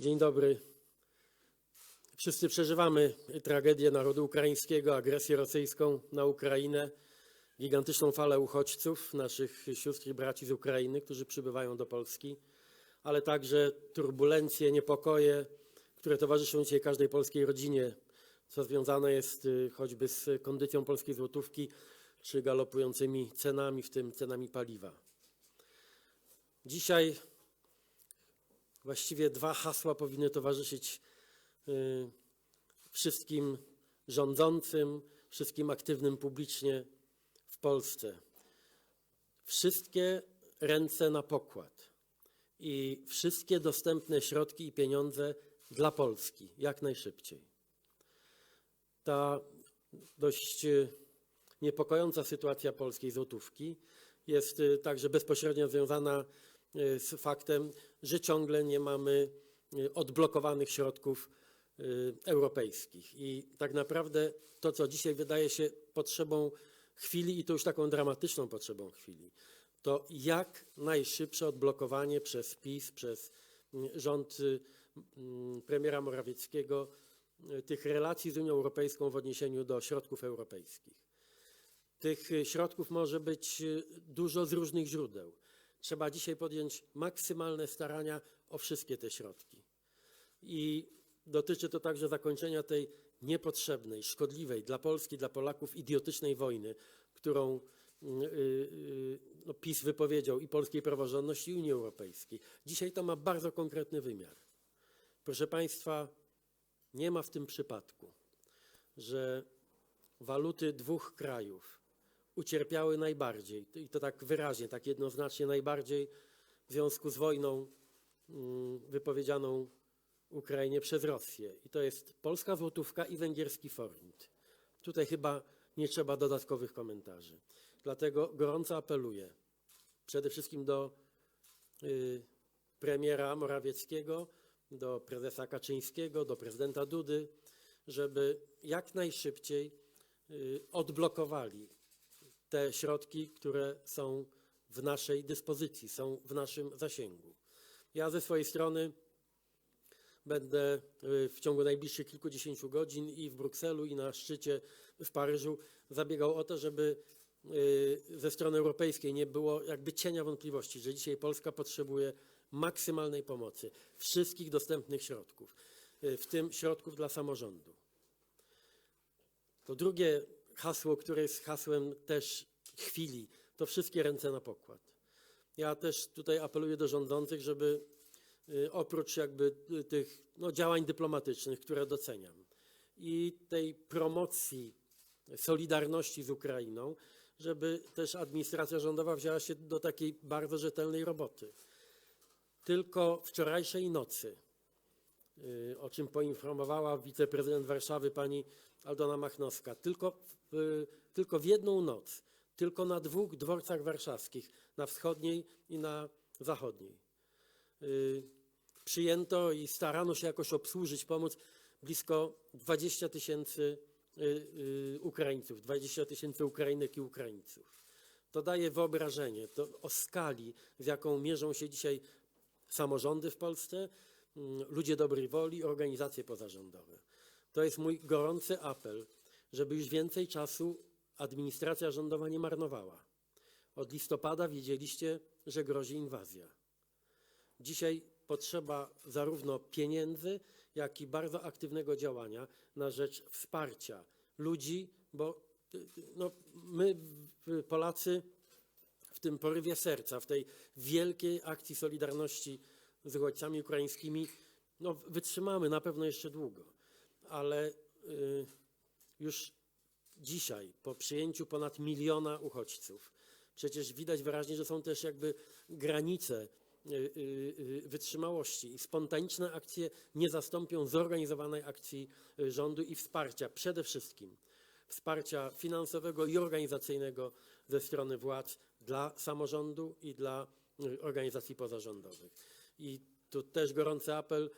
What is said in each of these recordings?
Dzień dobry. Wszyscy przeżywamy tragedię narodu ukraińskiego, agresję rosyjską na Ukrainę, gigantyczną falę uchodźców, naszych sióstr i braci z Ukrainy, którzy przybywają do Polski, ale także turbulencje, niepokoje, które towarzyszą dzisiaj każdej polskiej rodzinie, co związane jest y, choćby z kondycją polskiej złotówki czy galopującymi cenami, w tym cenami paliwa. Dzisiaj właściwie dwa hasła powinny towarzyszyć y, wszystkim rządzącym, wszystkim aktywnym publicznie w Polsce. Wszystkie ręce na pokład i wszystkie dostępne środki i pieniądze dla Polski jak najszybciej. Ta dość y, niepokojąca sytuacja polskiej złotówki jest y, także bezpośrednio związana z faktem, że ciągle nie mamy y, odblokowanych środków y, europejskich. I tak naprawdę to, co dzisiaj wydaje się potrzebą chwili, i to już taką dramatyczną potrzebą chwili, to jak najszybsze odblokowanie przez PiS, przez rząd y, premiera Morawieckiego tych relacji z Unią Europejską w odniesieniu do środków europejskich. Tych środków może być dużo z różnych źródeł. Trzeba dzisiaj podjąć maksymalne starania o wszystkie te środki. I dotyczy to także zakończenia tej niepotrzebnej, szkodliwej dla Polski, dla Polaków idiotycznej wojny, którą mm, y, y, no, PiS wypowiedział i polskiej praworządności, i Unii Europejskiej. Dzisiaj to ma bardzo konkretny wymiar. Proszę Państwa, nie ma w tym przypadku, że waluty dwóch krajów ucierpiały najbardziej, i to tak wyraźnie, tak jednoznacznie najbardziej w związku z wojną mm, wypowiedzianą Ukrainie przez Rosję. I to jest polska złotówka i węgierski forint. Tutaj chyba nie trzeba dodatkowych komentarzy. Dlatego gorąco apeluję przede wszystkim do y, premiera Morawieckiego, do prezesa Kaczyńskiego, do prezydenta Dudy, żeby jak najszybciej y, odblokowali te środki, które są w naszej dyspozycji, są w naszym zasięgu. Ja ze swojej strony będę y, w ciągu najbliższych kilkudziesięciu godzin i w Brukselu, i na szczycie w Paryżu zabiegał o to, żeby y, ze strony europejskiej nie było jakby cienia wątpliwości, że dzisiaj Polska potrzebuje maksymalnej pomocy, wszystkich dostępnych środków, y, w tym środków dla samorządu. To drugie hasło, które jest hasłem też chwili, to wszystkie ręce na pokład. Ja też tutaj apeluję do rządzących, żeby y, oprócz jakby y, tych no, działań dyplomatycznych, które doceniam, i tej promocji solidarności z Ukrainą, żeby też administracja rządowa wzięła się do takiej bardzo rzetelnej roboty. Tylko wczorajszej nocy, y, o czym poinformowała wiceprezydent Warszawy pani Aldona Machnowska, tylko w, tylko w jedną noc, tylko na dwóch dworcach warszawskich, na wschodniej i na zachodniej. Y, Przyjęto i starano się jakoś obsłużyć, pomóc blisko 20 tysięcy y, y, Ukraińców, 20 tysięcy Ukrainek i Ukraińców. To daje wyobrażenie to o skali, z jaką mierzą się dzisiaj samorządy w Polsce, mm, ludzie dobrej woli, organizacje pozarządowe. To jest mój gorący apel, żeby już więcej czasu administracja rządowa nie marnowała. Od listopada wiedzieliście, że grozi inwazja. Dzisiaj potrzeba zarówno pieniędzy, jak i bardzo aktywnego działania na rzecz wsparcia ludzi, bo no, my, Polacy, w tym porywie serca, w tej wielkiej akcji solidarności z uchodźcami ukraińskimi, no, wytrzymamy na pewno jeszcze długo, ale y, już dzisiaj, po przyjęciu ponad miliona uchodźców, przecież widać wyraźnie, że są też jakby granice y, y, wytrzymałości i spontaniczne akcje nie zastąpią zorganizowanej akcji rządu i wsparcia przede wszystkim wsparcia finansowego i organizacyjnego ze strony władz dla samorządu i dla organizacji pozarządowych. I tu też gorący apel,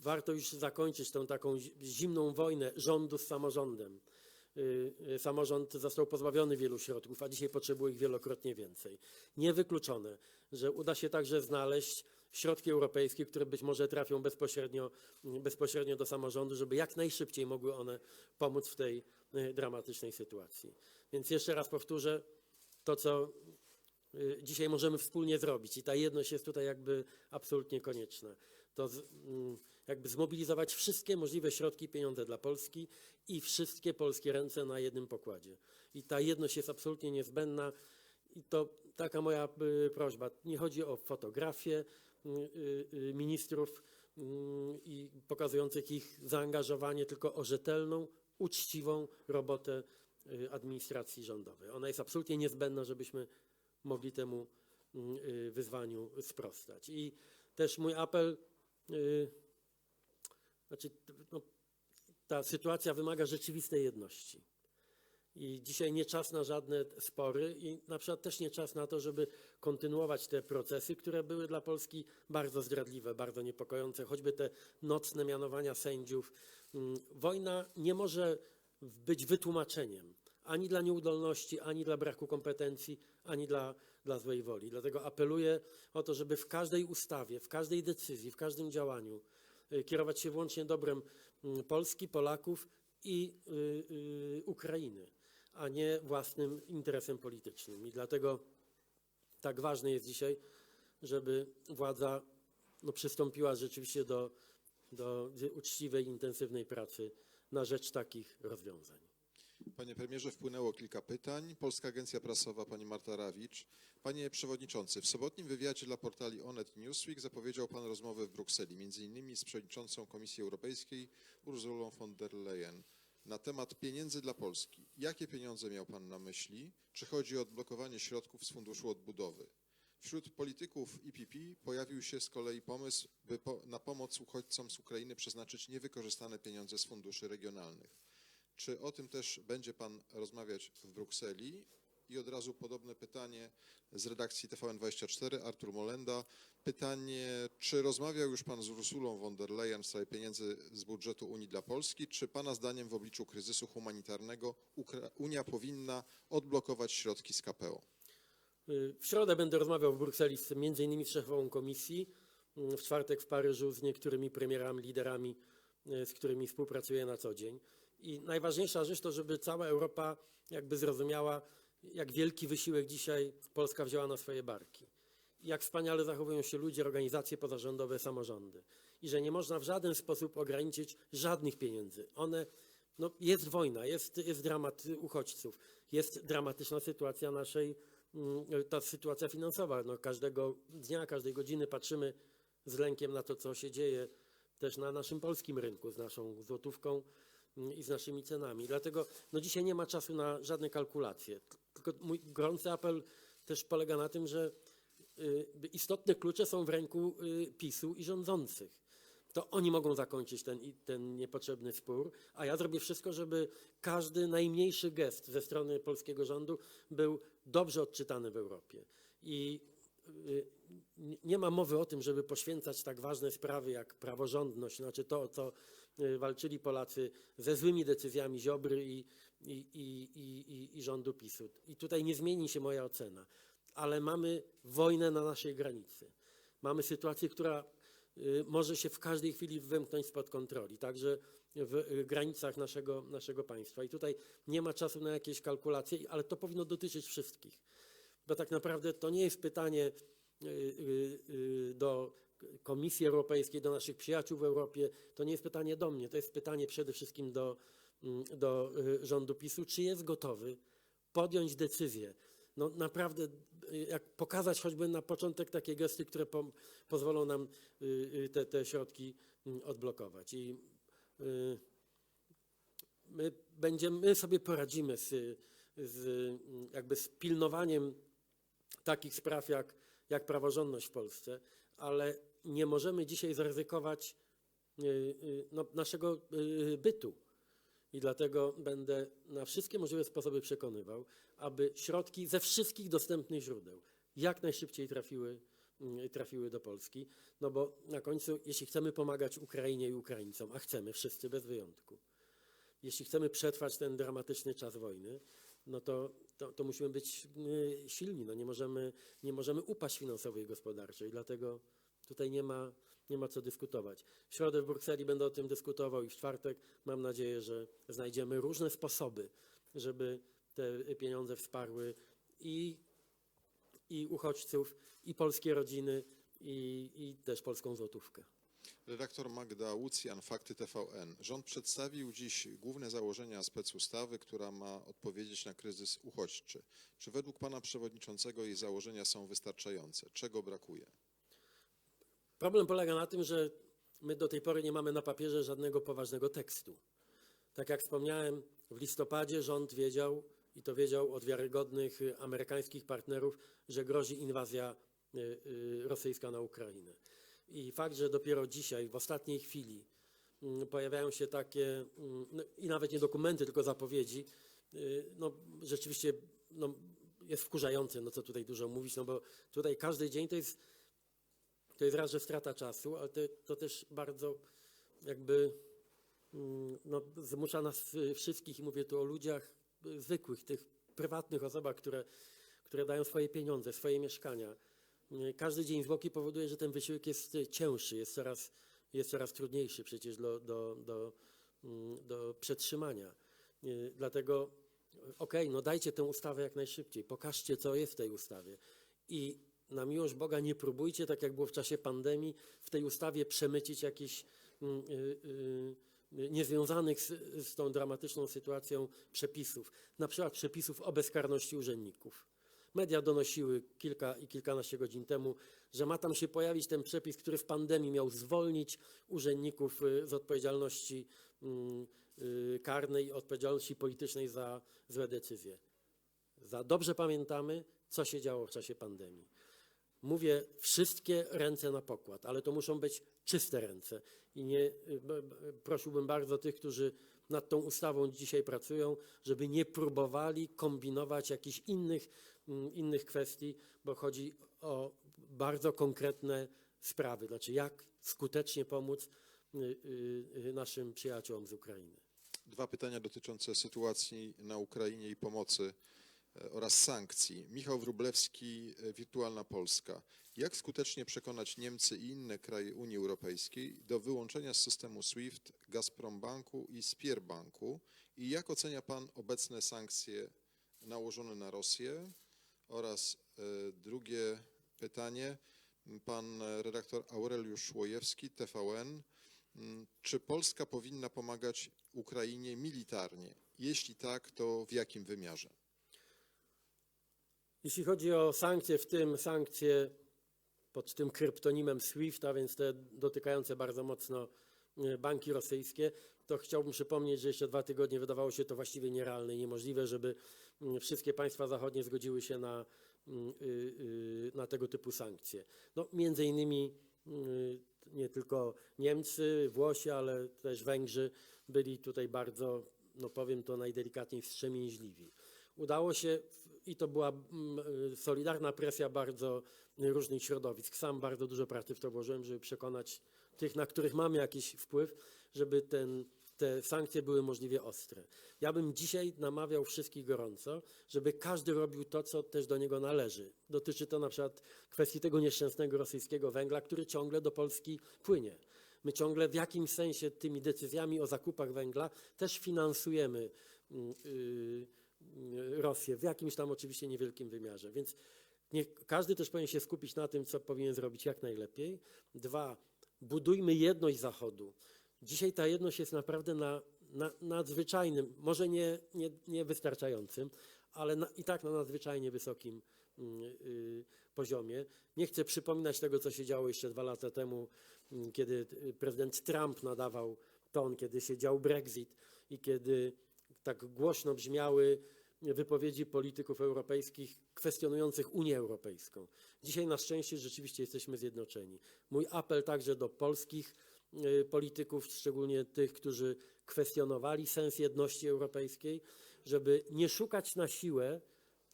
warto już zakończyć tę taką zi- zimną wojnę rządu z samorządem. Y, y, Samorząd został pozbawiony wielu środków, a dzisiaj potrzebuje ich wielokrotnie więcej. Niewykluczone, że uda się także znaleźć środki europejskie, które być może trafią bezpośrednio, bezpośrednio do samorządu, żeby jak najszybciej mogły one pomóc w tej y, dramatycznej sytuacji. Więc jeszcze raz powtórzę to, co dzisiaj możemy wspólnie zrobić i ta jedność jest tutaj jakby absolutnie konieczna. To z, mm, jakby zmobilizować wszystkie możliwe środki, pieniądze dla Polski i wszystkie polskie ręce na jednym pokładzie. I ta jedność jest absolutnie niezbędna. I to taka moja y, prośba. Nie chodzi o fotografię y, y, ministrów mm, i pokazujących ich zaangażowanie, tylko o rzetelną, uczciwą robotę y, administracji rządowej. Ona jest absolutnie niezbędna, żebyśmy mogli temu mm, y, wyzwaniu sprostać. I też mój apel, y, znaczy no, ta sytuacja wymaga rzeczywistej jedności. I dzisiaj nie czas na żadne spory i na przykład też nie czas na to, żeby kontynuować te procesy, które były dla Polski bardzo zdradliwe, bardzo niepokojące, choćby te nocne mianowania sędziów. Mm, Wojna nie może być wytłumaczeniem ani dla nieudolności, ani dla braku kompetencji, ani dla, dla złej woli. Dlatego apeluję o to, żeby w każdej ustawie, w każdej decyzji, w każdym działaniu y, kierować się wyłącznie dobrem mm, Polski, Polaków i y, y, Ukrainy, a nie własnym interesem politycznym. I dlatego tak ważne jest dzisiaj, żeby władza no, przystąpiła rzeczywiście do, do uczciwej, intensywnej pracy na rzecz takich rozwiązań. Panie premierze, wpłynęło kilka pytań. Polska Agencja Prasowa, pani Marta Rawicz. Panie przewodniczący, w sobotnim wywiadzie dla portali Onet Newsweek zapowiedział pan rozmowę w Brukseli, między innymi z przewodniczącą Komisji Europejskiej Urzulą von der Leyen na temat pieniędzy dla Polski. Jakie pieniądze miał pan na myśli? Czy chodzi o odblokowanie środków z Funduszu Odbudowy? Wśród polityków IPP pojawił się z kolei pomysł, by po, na pomoc uchodźcom z Ukrainy przeznaczyć niewykorzystane pieniądze z funduszy regionalnych. Czy o tym też będzie Pan rozmawiać w Brukseli? I od razu podobne pytanie z redakcji TVN24, Artur Molenda. Pytanie, czy rozmawiał już Pan z Ursulą von der Leyen w sprawie pieniędzy z budżetu Unii dla Polski? Czy Pana zdaniem w obliczu kryzysu humanitarnego Ukra- Unia powinna odblokować środki z KPO? W środę będę rozmawiał w Brukseli z innymi z szefową komisji, w czwartek w Paryżu z niektórymi premierami, liderami, y, z którymi współpracuję na co dzień. I najważniejsza rzecz to, żeby cała Europa jakby zrozumiała, jak wielki wysiłek dzisiaj Polska wzięła na swoje barki. Jak wspaniale zachowują się ludzie, organizacje pozarządowe, samorządy. I że nie można w żaden sposób ograniczyć żadnych pieniędzy. One, no jest wojna, jest, jest dramat uchodźców, jest dramatyczna sytuacja naszej mm, ta sytuacja finansowa. No, każdego dnia, każdej godziny patrzymy z lękiem na to, co się dzieje też na naszym polskim rynku z naszą złotówką i z naszymi cenami. Dlatego no, dzisiaj nie ma czasu na żadne kalkulacje. Tylko mój gorący apel też polega na tym, że y, istotne klucze są w ręku y, PiSu i rządzących. To oni mogą zakończyć ten, ten niepotrzebny spór, a ja zrobię wszystko, żeby każdy najmniejszy gest ze strony polskiego rządu był dobrze odczytany w Europie. I y, nie- ma mowy o tym, żeby poświęcać tak ważne sprawy jak praworządność, znaczy to, o co walczyli Polacy ze złymi decyzjami Ziobry i, i, i, i, i, rządu PiSu. I tutaj nie zmieni się moja ocena, ale mamy wojnę na naszej granicy. Mamy sytuację, która y, może się w każdej chwili wymknąć spod kontroli, także w y, granicach naszego, naszego państwa. I tutaj nie ma czasu na jakieś kalkulacje, ale to powinno dotyczyć wszystkich. Bo tak naprawdę to nie jest pytanie y, y, y, do Komisji Europejskiej, do naszych przyjaciół w Europie, to nie jest pytanie do mnie, to jest pytanie przede wszystkim do, mm, do y, rządu PiSu, czy jest gotowy podjąć decyzję. No naprawdę, y, jak pokazać choćby na początek takie gesty, które pom- pozwolą nam y, te, te środki mm, odblokować. I my, będziemy, my sobie poradzimy z, z, mm, jakby z pilnowaniem takich spraw jak, jak praworządność w Polsce, ale nie możemy dzisiaj zaryzykować y, y, no, naszego y, bytu. I dlatego będę na wszystkie możliwe sposoby przekonywał, aby środki ze wszystkich dostępnych źródeł jak najszybciej trafiły, mm, trafiły do Polski. No bo na końcu, jeśli chcemy pomagać Ukrainie i Ukraińcom, a chcemy wszyscy bez wyjątku, jeśli chcemy przetrwać ten dramatyczny czas wojny, no to, to, to musimy być y, silni. No nie, możemy, nie możemy upaść finansowo i gospodarczo. I dlatego Tutaj nie ma, nie ma co dyskutować. W środę w Brukseli będę o tym dyskutował i w czwartek mam nadzieję, że znajdziemy różne sposoby, żeby te pieniądze wsparły i, i uchodźców, i polskie rodziny, i, i też polską złotówkę. Redaktor Magda Łucjan, Fakty TVN. Rząd przedstawił dziś główne założenia specustawy, która ma odpowiedzieć na kryzys uchodźczy. Czy według pana przewodniczącego jej założenia są wystarczające? Czego brakuje? Problem polega na tym, że my do tej pory nie mamy na papierze żadnego poważnego tekstu. Tak jak wspomniałem, w listopadzie rząd wiedział, i to wiedział od wiarygodnych amerykańskich partnerów, że grozi inwazja y, y, rosyjska na Ukrainę. I fakt, że dopiero dzisiaj, w ostatniej chwili, mm, pojawiają się takie, mm, no, i nawet nie dokumenty, tylko zapowiedzi, y, no rzeczywiście no, jest wkurzające, no co tutaj dużo mówić, no bo tutaj każdy dzień to jest to jest raz, że strata czasu, ale to, to też bardzo jakby mm, no, zmusza nas wszystkich, i mówię tu o ludziach y, zwykłych, tych prywatnych osobach, które, które dają swoje pieniądze, swoje mieszkania. Y, Każdy dzień zwłoki powoduje, że ten wysiłek jest y, cięższy, jest coraz, jest coraz trudniejszy przecież do, do, do, mm, do przetrzymania. Y, Dlatego, okej, no dajcie tę ustawę jak najszybciej, pokażcie, co jest w tej ustawie. I na miłość Boga nie próbujcie, tak jak było w czasie pandemii, w tej ustawie przemycić jakichś mm, niezwiązanych z, z tą dramatyczną sytuacją przepisów. Na przykład przepisów o bezkarności urzędników. Media donosiły kilka i kilkanaście godzin temu, że ma tam się pojawić ten przepis, który w pandemii miał zwolnić urzędników y, z odpowiedzialności mm, y, karnej i odpowiedzialności politycznej za złe decyzje. Za dobrze pamiętamy, co się działo w czasie pandemii. Mówię wszystkie ręce na pokład, ale to muszą być czyste ręce. I nie, y, prosiłbym bardzo tych, którzy nad tą ustawą dzisiaj pracują, żeby nie próbowali kombinować jakichś innych, mm, innych kwestii, bo chodzi o bardzo konkretne sprawy. Znaczy, jak skutecznie pomóc y, y, y, naszym przyjaciołom z Ukrainy. Dwa pytania dotyczące sytuacji na Ukrainie i pomocy e, oraz sankcji. Michał Wróblewski, e, Wirtualna Polska. Jak skutecznie przekonać Niemcy i inne kraje Unii Europejskiej do wyłączenia z systemu SWIFT Gazprombanku i Spierbanku? I jak ocenia Pan obecne sankcje nałożone na Rosję? Oraz e, drugie pytanie. Pan redaktor Aureliusz Łojewski, TVN. Mm, Czy Polska powinna pomagać Ukrainie militarnie? Jeśli tak, to w jakim wymiarze? Jeśli chodzi o sankcje, w tym sankcje pod tym kryptonimem SWIFT, więc te dotykające bardzo mocno e, banki rosyjskie, to chciałbym przypomnieć, że jeszcze dwa tygodnie wydawało się to właściwie nierealne i niemożliwe, żeby mm, wszystkie państwa zachodnie zgodziły się na, mm, y, y, na tego typu sankcje. No, między innymi y, nie tylko Niemcy, Włosi, ale też Węgrzy byli tutaj bardzo, no powiem to najdelikatniej, wstrzemięźliwi. Udało się i to była mm, y, solidarna presja bardzo różnych środowisk. Sam bardzo dużo pracy w to włożyłem, żeby przekonać tych, na których mamy jakiś wpływ, żeby ten, te sankcje były możliwie ostre. Ja bym dzisiaj namawiał wszystkich gorąco, żeby każdy robił to, co też do niego należy. Dotyczy to na przykład kwestii tego nieszczęsnego rosyjskiego węgla, który ciągle do Polski płynie. My ciągle w jakimś sensie tymi decyzjami o zakupach węgla też finansujemy mm, y, y, Rosję, w jakimś tam oczywiście niewielkim wymiarze. Więc niech każdy też powinien się skupić na tym, co powinien zrobić jak najlepiej. Dwa, budujmy jedność Zachodu. Dzisiaj ta jedność jest naprawdę na, na nadzwyczajnym, może nie, nie, nie wystarczającym, ale na, i tak na nadzwyczajnie wysokim mm, y, poziomie. Nie chcę przypominać tego, co się działo jeszcze dwa lata temu, mm, kiedy y, prezydent Trump nadawał ton, kiedy się dział Brexit i kiedy tak głośno brzmiały wypowiedzi polityków europejskich kwestionujących Unię Europejską. Dzisiaj na szczęście rzeczywiście jesteśmy zjednoczeni. Mój apel także do polskich y, polityków, szczególnie tych, którzy kwestionowali sens jedności europejskiej, żeby nie szukać na siłę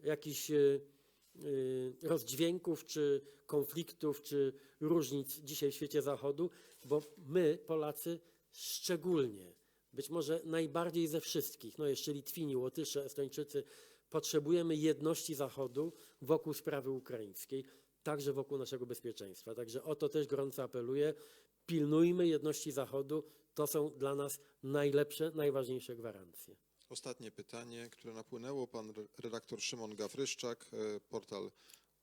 jakichś y, y, rozdźwięków, czy konfliktów, czy różnic dzisiaj w świecie Zachodu, bo my, Polacy, szczególnie, być może najbardziej ze wszystkich, no jeszcze Litwini, Łotysze, Estończycy, potrzebujemy jedności Zachodu wokół sprawy ukraińskiej. także wokół naszego bezpieczeństwa. Także o to też gorąco apeluję. Pilnujmy jedności Zachodu. To są dla nas najlepsze, najważniejsze gwarancje. Ostatnie pytanie, które napłynęło. Pan re- redaktor Szymon Gawryszczak, e, portal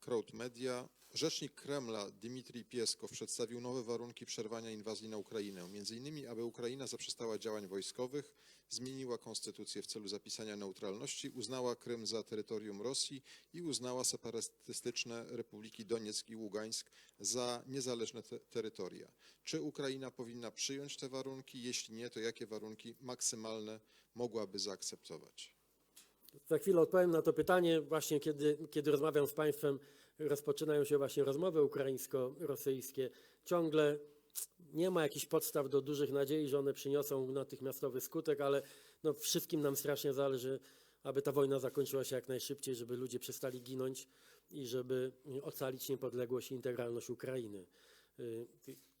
Crowd Media. Rzecznik Kremla Dmitrij Pieskow przedstawił nowe warunki przerwania inwazji na Ukrainę. Innymi, aby Ukraina zaprzestała działań wojskowych, zmieniła konstytucję w celu zapisania neutralności, uznała Krym za terytorium Rosji i uznała separatystyczne republiki Donieck i Ługańsk za niezależne te terytoria. Czy Ukraina powinna przyjąć te warunki? Jeśli nie, to jakie warunki maksymalne mogłaby zaakceptować? Za chwilę odpowiem na to pytanie. Właśnie kiedy, kiedy rozmawiam z Państwem, rozpoczynają się właśnie rozmowy ukraińsko-rosyjskie. Ciągle nie ma jakichś podstaw do dużych nadziei, że one przyniosą natychmiastowy skutek, ale no, wszystkim nam strasznie zależy, aby ta wojna zakończyła się jak najszybciej, żeby ludzie przestali ginąć i żeby ocalić niepodległość i integralność Ukrainy. Y,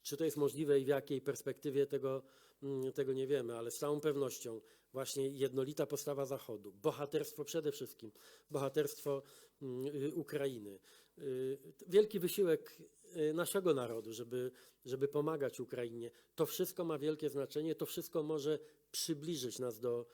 Czy to jest możliwe i w jakiej perspektywie tego, mm, tego nie wiemy, ale z całą pewnością właśnie jednolita postawa Zachodu, bohaterstwo przede wszystkim, bohaterstwo mm, y, Ukrainy, y, wielki wysiłek y, naszego narodu, żeby, żeby pomagać Ukrainie, to wszystko ma wielkie znaczenie, to wszystko może przybliżyć nas do,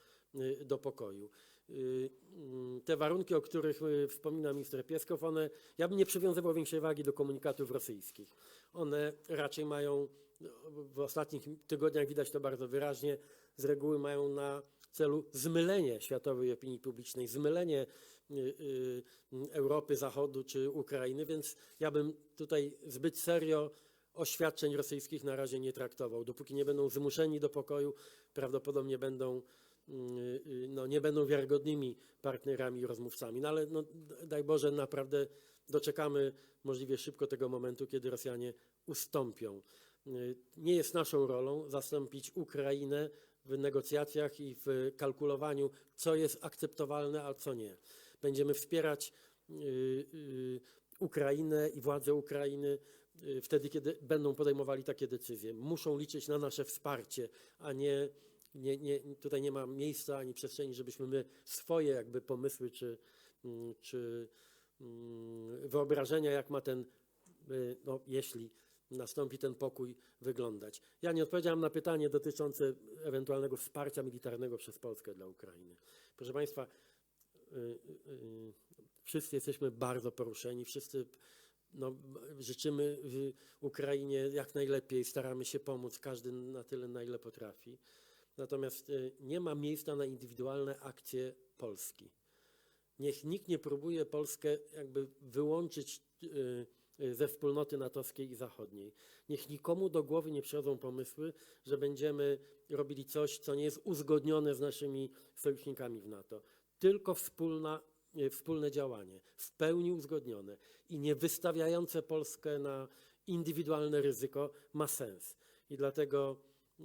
do pokoju. Mm, Te warunki, o których wspomina minister Pieskow, one, ja bym nie przywiązywał większej wagi do komunikatów rosyjskich. One raczej mają, no, w ostatnich tygodniach widać to bardzo wyraźnie, z reguły mają na celu zmylenie światowej opinii publicznej, zmylenie y, y, Europy, Zachodu czy Ukrainy, więc ja bym tutaj zbyt serio oświadczeń rosyjskich na razie nie traktował. Dopóki nie będą zmuszeni do pokoju, prawdopodobnie będą, y, no, nie będą wiarygodnymi partnerami i rozmówcami. No ale no, daj Boże, naprawdę doczekamy możliwie szybko tego momentu, kiedy Rosjanie ustąpią. Nie jest naszą rolą zastąpić Ukrainę w negocjacjach i w kalkulowaniu, co jest akceptowalne, a co nie. Będziemy wspierać y, y, Ukrainę i władze Ukrainy y, wtedy, kiedy będą podejmowali takie decyzje. Muszą liczyć na nasze wsparcie, a nie, nie, nie tutaj nie ma miejsca ani przestrzeni, żebyśmy my swoje jakby pomysły czy, mm, czy mm, wyobrażenia, jak ma ten, no, jeśli nastąpi ten pokój, wyglądać. Ja nie odpowiedziałem na pytanie dotyczące ewentualnego wsparcia militarnego przez Polskę dla Ukrainy. Proszę Państwa, y, y, y, wszyscy jesteśmy bardzo poruszeni, wszyscy no, życzymy Ukrainie jak najlepiej, staramy się pomóc, każdy na tyle, na ile potrafi. Natomiast nie ma miejsca na indywidualne akcje Polski. Niech nikt nie próbuje Polskę jakby wyłączyć y, y, ze wspólnoty natowskiej i zachodniej. Niech nikomu do głowy nie przychodzą pomysły, że będziemy robili coś, co nie jest uzgodnione z naszymi sojusznikami w NATO. Tylko wspólna, y, wspólne działanie, w pełni uzgodnione i nie wystawiające Polskę na indywidualne ryzyko ma sens. I dlatego y,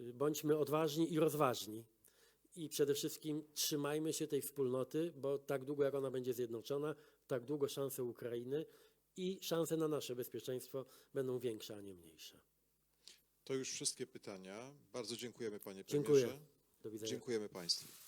y, bądźmy odważni i rozważni. I przede wszystkim trzymajmy się tej wspólnoty, bo tak długo jak ona będzie zjednoczona, tak długo szanse Ukrainy i szanse na nasze bezpieczeństwo będą większe, a nie mniejsze. To już wszystkie pytania. Bardzo dziękujemy panie Dziękuję. premierze. Do widzenia. Dziękujemy państwu.